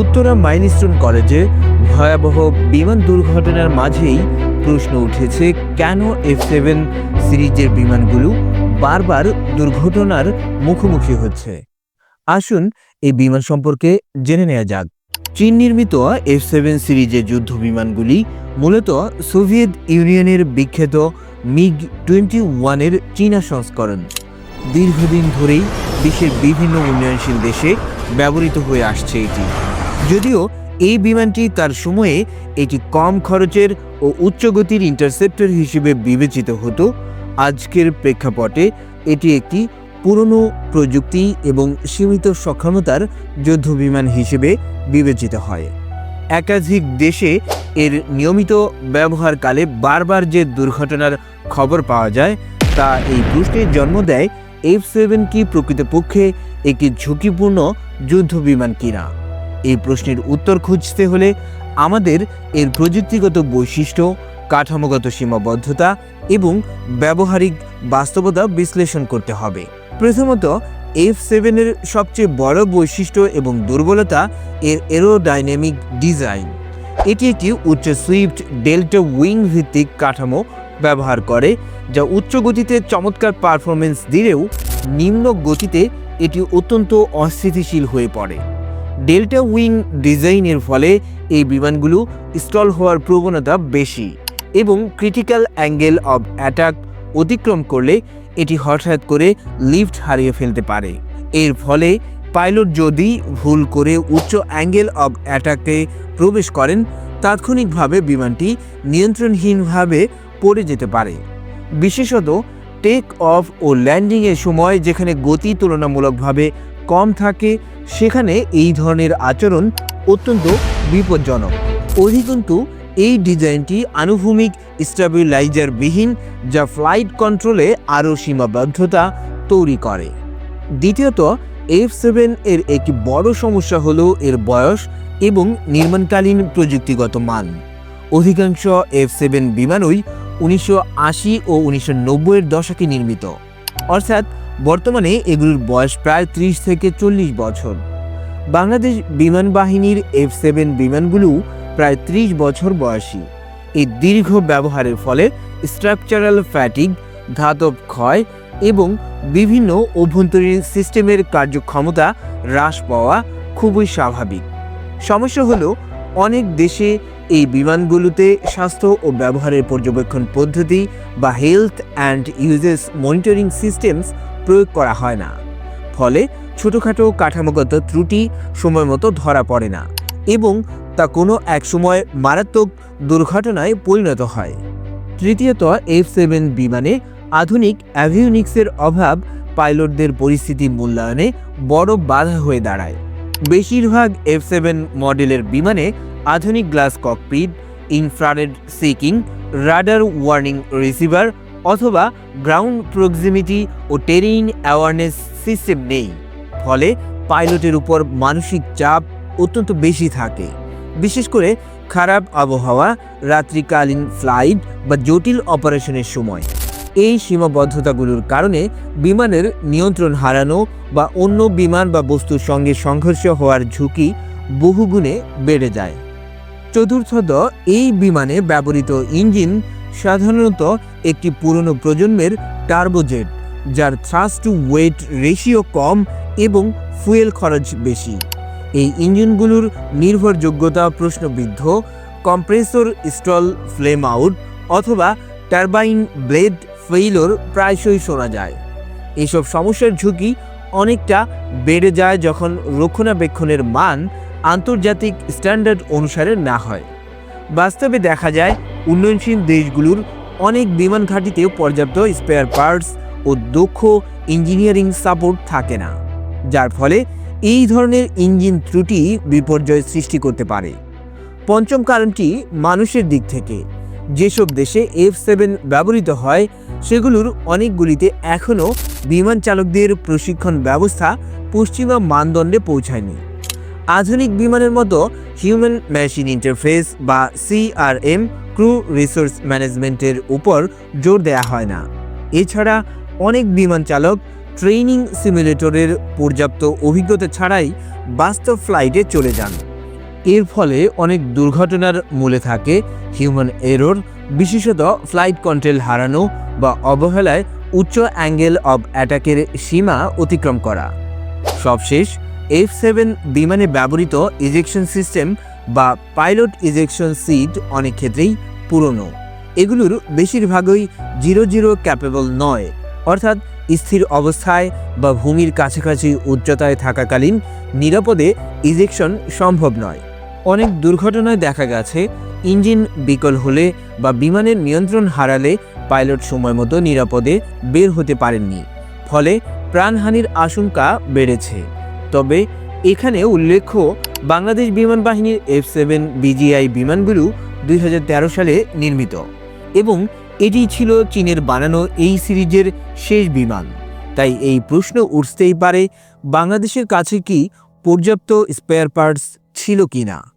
Uttara milestone কলেজে ভয়াবহ বিমান দুর্ঘটনার মাঝেই প্রশ্ন উঠেছে, কেন এফ সেভেন সিরিজের বিমানগুলো বারবার দুর্ঘটনার মুখোমুখি হচ্ছে? আসুন এই বিমান সম্পর্কে জেনে নেওয়া যাক। চীন নির্মিত এফ সেভেন সিরিজের যুদ্ধ বিমানগুলি মূলত সোভিয়েত ইউনিয়নের বিখ্যাত মিগ টোয়েন্টি ওয়ানের চীনা সংস্করণ। দীর্ঘদিন ধরেই বিশ্বের বিভিন্ন উন্নয়নশীল দেশে ব্যবহৃত হয়ে আসছে এটি। যদিও এই বিমানটি তার সময়ে এটি কম খরচের ও উচ্চগতির ইন্টারসেপ্টর হিসেবে বিবেচিত হতো, আজকের প্রেক্ষাপটে এটি একটি পুরনো প্রযুক্তি এবং সীমিত সক্ষমতার যুদ্ধ বিমান হিসেবে বিবেচিত হয়। একাধিক দেশে এর নিয়মিত ব্যবহারকালে বারবার যে দুর্ঘটনার খবর পাওয়া যায়, তা এই প্রশ্নের জন্ম দেয় এফ সেভেন কি প্রকৃতপক্ষে একটি ঝুঁকিপূর্ণ যুদ্ধ বিমান কিনা? এই প্রশ্নের উত্তর খুঁজতে হলে আমাদের এর প্রযুক্তিগত বৈশিষ্ট্য, কাঠামোগত সীমাবদ্ধতা এবং ব্যবহারিক বাস্তবতা বিশ্লেষণ করতে হবে। প্রথমত এফ সেভেনের সবচেয়ে বড় বৈশিষ্ট্য এবং দুর্বলতা এর এরোডাইনামিক ডিজাইন এটি একটি উচ্চ সুইফট ডেল্টা উইং ভিত্তিক কাঠামো ব্যবহার করে, যা উচ্চ গতিতে চমৎকার পারফরমেন্স দিলেও নিম্ন গতিতে এটি অত্যন্ত অস্থিতিশীল হয়ে পড়ে। ডেল্টা উইং ডিজাইনের ফলে এই বিমানগুলো স্টল হওয়ার প্রবণতা বেশি এবং ক্রিটিক্যাল অ্যাঙ্গেল অব অ্যাটাক অতিক্রম করলে এটি হঠাৎ করে লিফট হারিয়ে ফেলতে পারে। এর ফলে পাইলট যদি ভুল করে উচ্চ অ্যাঙ্গেল অব অ্যাটাকে প্রবেশ করেন, তাৎক্ষণিকভাবে বিমানটি নিয়ন্ত্রণহীনভাবে পড়ে যেতে পারে। বিশেষত টেক অফ ও ল্যান্ডিংয়ের সময় যেখানে গতি তুলনামূলকভাবে কম থাকে, সেখানে এই ধরনের আচরণ অত্যন্ত বিপজ্জনক। অধিকন্তু এই ডিজাইনটি আনুভূমিক স্টেবিলাইজার বিহীন যা ফ্লাইট কন্ট্রোলে আরও সীমাবদ্ধতা তৈরি করে। দ্বিতীয়ত এফ সেভেন এর একটি বড় সমস্যা হল এর বয়স এবং নির্মাণকালীন প্রযুক্তিগত মান। অধিকাংশ এফ সেভেন বিমানই উনিশশো আশি ও উনিশশো নব্বইয়ের দশকে নির্মিত। অর্থাৎ বর্তমানে এগুলোর বয়স প্রায় ত্রিশ থেকে চল্লিশ বছর। বাংলাদেশ বিমান বাহিনীর এফ সেভেন বিমানগুলো প্রায় ত্রিশ বছর বয়সী। এই দীর্ঘ ব্যবহারের ফলে স্ট্রাকচারাল ফ্যাটিক ধাতব ক্ষয় এবং বিভিন্ন অভ্যন্তরীণ সিস্টেমের কার্যক্ষমতা হ্রাস পাওয়া খুবই স্বাভাবিক। সমস্যা হলো, অনেক দেশে এই বিমানগুলোতে স্বাস্থ্য ও ব্যবহারের পর্যবেক্ষণ পদ্ধতি বা health and uses monitoring systems প্রয়োগ করা হয় না। ফলে ছোটোখাটো কাঠামোগত ত্রুটি সময় মতো ধরা পড়ে না এবং তা কোনো এক সময় মারাত্মক দুর্ঘটনায় পরিণত হয়। তৃতীয়ত এফ সেভেন বিমানে আধুনিক অ্যাভিওনিক্সের অভাব পাইলটদের পরিস্থিতি মূল্যায়নে বড় বাধা হয়ে দাঁড়ায়। বেশিরভাগ এফ সেভেন মডেলের বিমানে আধুনিক glass cockpit, infrared seeking, radar warning receiver অথবা গ্রাউন্ড প্রক্সিমিটি ও টেরিন অ্যাওয়ারনেস সিস্টেম নেই। ফলে পাইলটের উপর মানসিক চাপ অত্যন্ত বেশি থাকে। বিশেষ করে খারাপ আবহাওয়া, রাত্রিকালীন ফ্লাইট বা জটিল অপারেশনের সময়। এই সীমাবদ্ধতাগুলোর কারণে বিমানের নিয়ন্ত্রণ হারানো বা অন্য বিমান বা বস্তুর সঙ্গে সংঘর্ষ হওয়ার ঝুঁকি বহুগুণে বেড়ে যায়। চতুর্থত, এই বিমানে ব্যবহৃত ইঞ্জিন সাধারণত একটি পুরনো প্রজন্মের টার্বোজেট, যার থ্রাস্ট টু ওয়েট রেশিও কম এবং ফুয়েল খরচ বেশি। এই ইঞ্জিনগুলোর নির্ভরযোগ্যতা প্রশ্নবিদ্ধ কম্প্রেসর স্টল ফ্লেম আউট অথবা টারবাইন ব্লেড ফেইলোর প্রায়শই শোনা যায়। এসব সমস্যার ঝুঁকি অনেকটা বেড়ে যায় যখন রক্ষণাবেক্ষণের মান আন্তর্জাতিক স্ট্যান্ডার্ড অনুসারে না হয়। বাস্তবে দেখা যায় উন্নয়নশীল দেশগুলোর অনেক বিমান ঘাঁটিতেও পর্যাপ্ত স্পেয়ার পার্টস ও দক্ষ ইঞ্জিনিয়ারিং সাপোর্ট থাকে না, যার ফলে এই ধরনের ইঞ্জিন ত্রুটি বিপর্যয় সৃষ্টি করতে পারে। পঞ্চম কারণটি মানুষের দিক থেকে। যেসব দেশে এফ সেভেন ব্যবহৃত হয়, সেগুলোর অনেকগুলিতে এখনও বিমান চালকদের প্রশিক্ষণ ব্যবস্থা পশ্চিমা মানদণ্ডে পৌঁছায়নি। আধুনিক বিমানের মতো হিউম্যান মেশিন ইন্টারফেস বা সিআরএম ক্রু রিসোর্স ম্যানেজমেন্টের উপর জোর দেওয়া হয় না। এছাড়া অনেক বিমান চালক ট্রেনিং সিমুলেটরের পর্যাপ্ত অভিজ্ঞতা ছাড়াই বাস্তব ফ্লাইটে চলে যান। এর ফলে অনেক দুর্ঘটনার মূলে থাকে হিউম্যান এরর, বিশেষত ফ্লাইট কন্ট্রোল হারানো বা অবহেলায় উচ্চ অ্যাঙ্গেল অব অ্যাটাকের সীমা অতিক্রম করা। সবশেষ এফ সেভেন বিমানে ব্যবহৃত ইজেকশন সিস্টেম বা পাইলট ইজেকশন সিট অনেক ক্ষেত্রেই পুরনো। এগুলোর বেশিরভাগই জিরো জিরো ক্যাপেবল নয়, অর্থাৎ স্থির অবস্থায় বা ভূমির কাছাকাছি উচ্চতায় থাকাকালীন নিরাপদে ইজেকশন সম্ভব নয়। অনেক দুর্ঘটনায় দেখা গেছে, ইঞ্জিন বিকল হলে বা বিমানের নিয়ন্ত্রণ হারালে পাইলট সময় মতো নিরাপদে বের হতে পারেননি, ফলে প্রাণহানির আশঙ্কা বেড়েছে। তবে এখানে উল্লেখ্য বাংলাদেশ বিমান বাহিনীর এফ সেভেন বিজিআই বিমানগুলো দুই হাজার তেরো সালে নির্মিত এবং এটি ছিল চীনের বানানো এই সিরিজের শেষ বিমান। তাই এই প্রশ্ন উঠতেই পারে, বাংলাদেশের কাছে কি পর্যাপ্ত স্পেয়ার পার্টস ছিল কিনা?